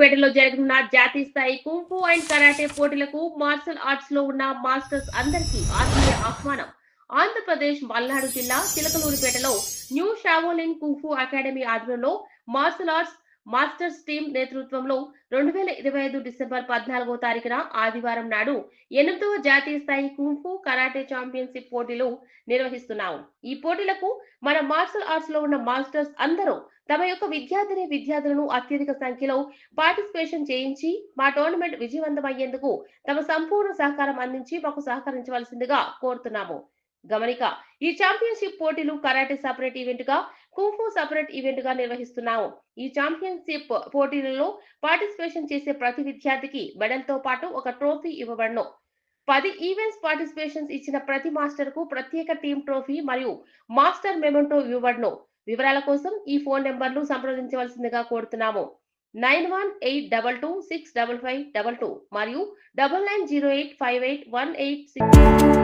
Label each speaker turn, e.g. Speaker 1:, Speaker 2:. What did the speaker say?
Speaker 1: చిలకలూరిపేటలో జరగనున్న జాతీయ స్థాయి కుంఫు అండ్ కరాటే పోటీలకు మార్షల్ ఆర్ట్స్లో ఉన్న మాస్టర్స్ అందరికీ ఆత్మీయ ఆహ్వానం. ఆంధ్రప్రదేశ్ మల్నాడు జిల్లా చిలకలూరిపేటలో new Shaolin kung fu academy ఆధ్వర్యంలో మార్షల్ ఆర్ట్స్ మాస్టర్స్ టీం నేతృత్వంలో రెండు వేల ఇరవై ఐదు డిసెంబర్ పద్నాలుగో తారీఖున ఆదివారం నాడు ఎనిమిదవ జాతీయ స్థాయి కుంఫు కరాటే ఛాంపియన్షిప్ పోటీలు నిర్వహిస్తున్నాము ఈ పోటీలకు మన మార్షల్ ఆర్ట్స్లో ఉన్న మాస్టర్స్ అందరూ తమ యొక్క విద్యార్థిని విద్యార్థులను అత్యధిక సంఖ్యలో పార్టిసిపేషన్ చేయించి మా టోర్నమెంట్ విజయవంతమయ్యేందుకు తమ సంపూర్ణ సహకారం అందించి మాకు సహకరించవలసిందిగా కోరుతున్నాము. గమనిక ఈ ఛాంపియన్షిప్ పోటీలు కరాటే సపరేట్ ఈవెంట్గా కుంఫు సపరేట్ ఈవెంట్గా నిర్వహిస్తున్నాము ఈ ఛాంపియన్షిప్ పోటీలలో పార్టిసిపేషన్ చేసే ప్రతి విద్యార్థికి మెడల్తో పాటు ఒక ట్రోఫీ ఇవ్వబడను. పది ఈవెంట్స్ పార్టిసిపేషన్స్ ఇచ్చిన ప్రతి మాస్టర్కు ప్రత్యేక టీమ్ ట్రోఫీ మరియు మాస్టర్ మెమెంటో ఇవ్వబడను. వివరాల కోసం ఈ ఫోన్ నెంబర్లు సంప్రదించవలసిందిగా కోరుతున్నాము. Nine one eight double two six double five double two మరియు double nine zero eight five eight one eight six